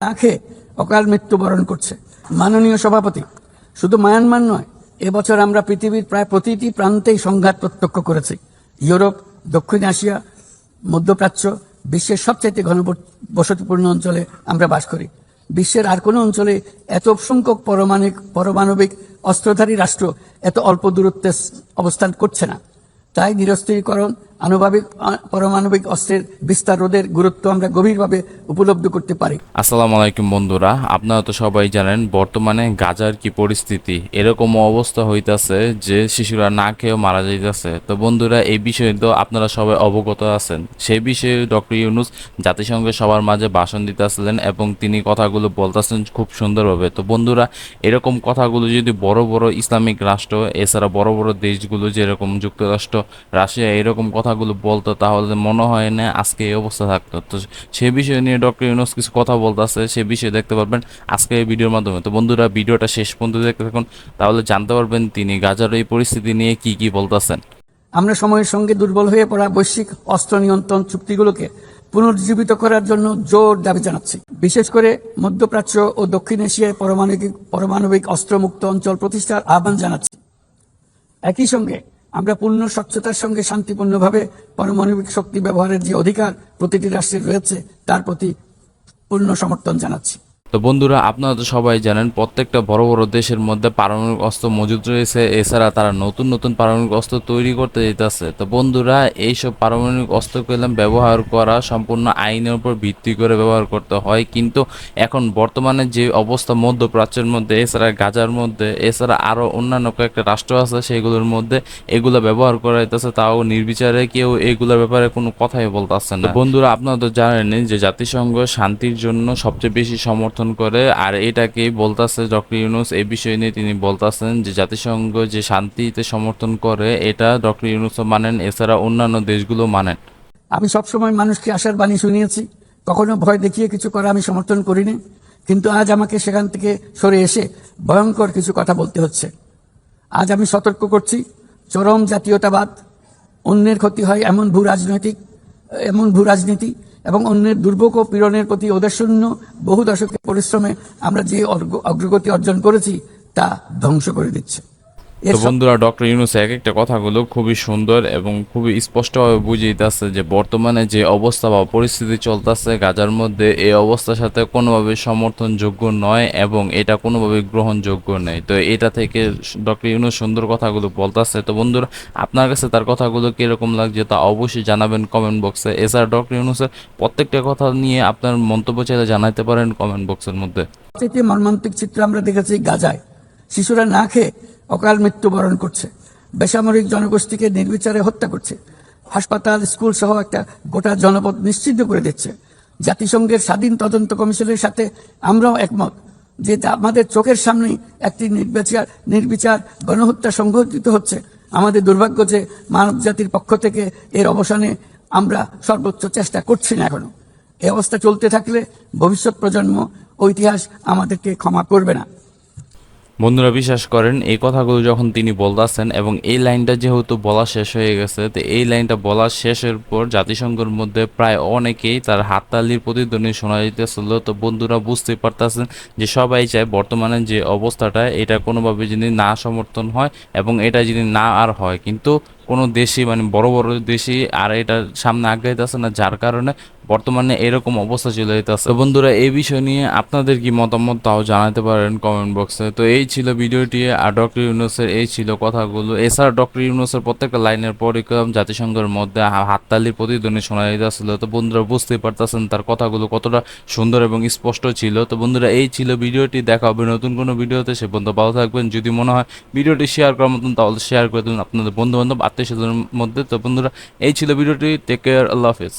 না খেয়ে অকাল মৃত্যুবরণ করছে। মাননীয় সভাপতি, শুধু মায়ানমার নয়, এবছর আমরা পৃথিবীর প্রায় প্রতিটি প্রান্তেই সংঘাত প্রত্যক্ষ করেছি। ইউরোপ, দক্ষিণ এশিয়া, মধ্যপ্রাচ্য, বিশ্বের সবচাইতে ঘন বসতিপূর্ণ অঞ্চলে আমরা বাস করি। বিশ্বের আর কোনো অঞ্চলে এত সংখ্যক পরমাণিক, পারমাণবিক অস্ত্রধারী রাষ্ট্র এত অল্প দূরত্বে অবস্থান করছে না। তাই নিরস্ত্রীকরণ আনুভাবিক পারমাণবিক অস্ত্রের বিস্তার রোধের গুরুত্ব আমরা গভীরভাবে উপলব্ধি করতে পারি। আসসালামু আলাইকুম বন্ধুরা, আপনারা তো সবাই জানেন, বর্তমানে গাজার কি পরিস্থিতি? এরকম অবস্থা হইতাছে যে শিশুরা না খেয়েও মারা যাইতেছে। তো বন্ধুরা, এই বিষয়ে তো আপনারা সবাই অবগত আছেন। সেই বিষয়ে ডক্টর ইউনুস জাতিসংঘের সবার মাঝে ভাষণ দিতে আসলেন এবং তিনি কথাগুলো বলতেছেন খুব সুন্দরভাবে। তো বন্ধুরা, এরকম কথাগুলো যদি বড় বড় ইসলামিক রাষ্ট্র, এছাড়া বড় বড় দেশগুলো যেরকম যুক্তরাষ্ট্র, রাশিয়া, এরকম কথাগুলো বলতো, তাহলে মনে হয় না আজকে এই অবস্থা থাকতো। তো সে বিষয় নিয়ে ডক্টর ইউনুস কিছু কথা বলতেছে, সে বিষয়ে দেখতে পারবেন আজকে এই ভিডিওর মাধ্যমে। তো বন্ধুরা, ভিডিওটা শেষ পর্যন্ত দেখতে থাকুন, তাহলে জানতে পারবেন তিনি গাজার এই পরিস্থিতি নিয়ে কি কি বলতেছেন। আমরা সময়ের সঙ্গে দুর্বল হয়ে পড়া বৈশ্বিক অস্ত্র নিয়ন্ত্রণ চুক্তিগুলোকে পুনর্জীবিত করার জন্য জোর দাবি জানাচ্ছি। বিশেষ করে মধ্যপ্রাচ্য ও দক্ষিণ এশিয়ায় পারমাণবিক পারমাণবিক অস্ত্রমুক্ত অঞ্চল প্রতিষ্ঠার আহ্বান জানাচ্ছি। একই সঙ্গে আমরা পূর্ণ স্বচ্ছতার সঙ্গে শান্তিপূর্ণভাবে পারমাণবিক শক্তি ব্যবহারের যে অধিকার প্রতিটি রাষ্ট্রের রয়েছে, তার প্রতি পূর্ণ সমর্থন জানাচ্ছি। তো বন্ধুরা, আপনারা তো সবাই জানেন, প্রত্যেকটা বড় বড় দেশের মধ্যে পারমাণবিক অস্ত্র মজুদ রয়েছে। এছাড়া তারা নতুন নতুন পারমাণবিক অস্ত্র তৈরি করতে যেতেছে। তো বন্ধুরা, এইসব পারমাণবিক অস্ত্র কইলাম ব্যবহার করা সম্পূর্ণ আইনের উপর ভিত্তি করে ব্যবহার করতে হয়। কিন্তু এখন বর্তমানে যে অবস্থা মধ্যপ্রাচ্যের মধ্যে, এছাড়া গাজার মধ্যে, এছাড়া আরও অন্যান্য কয়েকটা রাষ্ট্র আছে সেগুলোর মধ্যে এগুলো ব্যবহার করা যেতেছে। তাও নির্বিচারে কেউ এগুলোর ব্যাপারে কোনো কথাই বলতেছে না। বন্ধুরা, আপনারা তো জানেন যে জাতিসংঘ শান্তির জন্য সবচেয়ে বেশি সমর্থন করে। আর এটাকেই বলতাছে ডক্টর ইউনুস এই বিষয় নিয়ে তিনি বলতাছেন যে জাতিসংঘ যে শান্তিতে সমর্থন করে, এটা ডক্টর ইউনুসও মানেন, এছাড়া অন্যান্য দেশগুলো মানেন। আমি সবসময় মানুষকে আশার বাণী শুনিয়েছি। কখনো ভয় দেখিয়ে কিছু করা আমি সমর্থন করিনি। কিন্তু আজ আমাকে সেখান থেকে সরে এসে ভয়ঙ্কর কিছু কথা বলতে হচ্ছে। আজ আমি সতর্ক করছি, চরম জাতীয়তাবাদ, অন্যের ক্ষতি হয় এমন ভূ রাজনৈতিক এমন ভূ রাজনীতি এবং অন্যের দুর্ভোগ ও পীড়নের প্রতি ওদেশূন্য বহু দশকের পরিশ্রমে আমরা যে অগ্র- অগ্রগতি অর্জন করেছি, তা ধ্বংস করে দিচ্ছে। তো বন্ধুরা ডক্টর ইউনুস এক একটা কথাগুলো খুবই সুন্দর এবং খুবই স্পষ্টভাবে বুঝিয়ে দিতেছে যে বর্তমানে যে অবস্থা বা পরিস্থিতি চলতেছে গাজার মধ্যে এই অবস্থার সাথে কোনোভাবে সমর্থনযোগ্য নয় এবং এটা কোনোভাবে গ্রহণযোগ্য নেই। তো এটা থেকে ডক্টর ইউনুস সুন্দর কথাগুলো বলতেছে। তো বন্ধুরা আপনার কাছে তার কথাগুলো কীরকম লাগছে তা অবশ্যই জানাবেন কমেন্ট বক্সে। এছাড়া ডক্টর ইউনুসের প্রত্যেকটা কথা নিয়ে আপনার মন্তব্য চাইলে জানাতে পারেন কমেন্ট বক্সের মধ্যে। মর্মান্তিক চিত্র আমরা দেখেছি গাজায়। শিশুরা না খেয়ে অকাল মৃত্যুবরণ করছে। বেসামরিক জনগোষ্ঠীকে নির্বিচারে হত্যা করছে। হাসপাতাল, স্কুল সহ একটা গোটা জনপদ নিশ্চিদ্ধ করে দিচ্ছে। জাতিসংঘের স্বাধীন তদন্ত কমিশনের সাথে আমরাও একমত যে আমাদের চোখের সামনেই একটি নির্বিচার নির্বিচার গণহত্যা সংঘটিত হচ্ছে। আমাদের দুর্ভাগ্য যে মানব জাতির পক্ষ থেকে এর অবসানে আমরা সর্বোচ্চ চেষ্টা করছি না এখনও। এ অবস্থা চলতে থাকলে ভবিষ্যৎ প্রজন্ম ও ইতিহাস আমাদেরকে ক্ষমা করবে না। বন্ধুরা বিশ্বাস করেন, এই কথাগুলো যখন তিনি বলতেছেন এবং এই লাইনটা যেহেতু বলা শেষ হয়ে গেছে, তো এই লাইনটা বলা শেষের পর জাতিসংঘের মধ্যে প্রায় অনেকেই তার হাততালির প্রতিধ্বনি শোনা যেতেছিল তো বন্ধুরা বুঝতে পারতেছেন যে সবাই চায় বর্তমানে যে অবস্থাটা, এটা কোনোভাবে যদি না সমর্থন হয় এবং এটা যদি না আর হয়। কিন্তু কোনো দেশই মানে বড় বড় দেশই আর এটা সামনে আগাইতেছে না, যার কারণে বর্তমানে এরকম অবস্থা চলে যেতেছে তো বন্ধুরা, এই বিষয় নিয়ে আপনাদের কি মতামত তাও জানাতে পারেন কমেন্ট বক্সে। তো এই ছিল ভিডিওটি, আর ডক্টর ইউনুসের এই ছিল কথাগুলো। এছাড়া ডক্টর ইউনুসের প্রত্যেকটা লাইনের পরিক্রম জাতিসংঘের মধ্যে হাততালির প্রতিধ্বনি শোনা যেতেছিল তো বন্ধুরা, বুঝতেই পারতেছেন তার কথাগুলো কতটা সুন্দর এবং স্পষ্ট ছিল। তো বন্ধুরা, এই ছিল ভিডিওটি, দেখা হবে নতুন কোনো ভিডিওতে। সে বন্ধু ভালো থাকবেন। যদি মনে হয় ভিডিওটি শেয়ার করার মতন, তাহলে শেয়ার করে দেবেন আপনাদের বন্ধু বান্ধব আত্মীয় স্বজনের মধ্যে। তো বন্ধুরা এই ছিল ভিডিওটি। টেক কেয়ার আল্লাহ হাফিজ।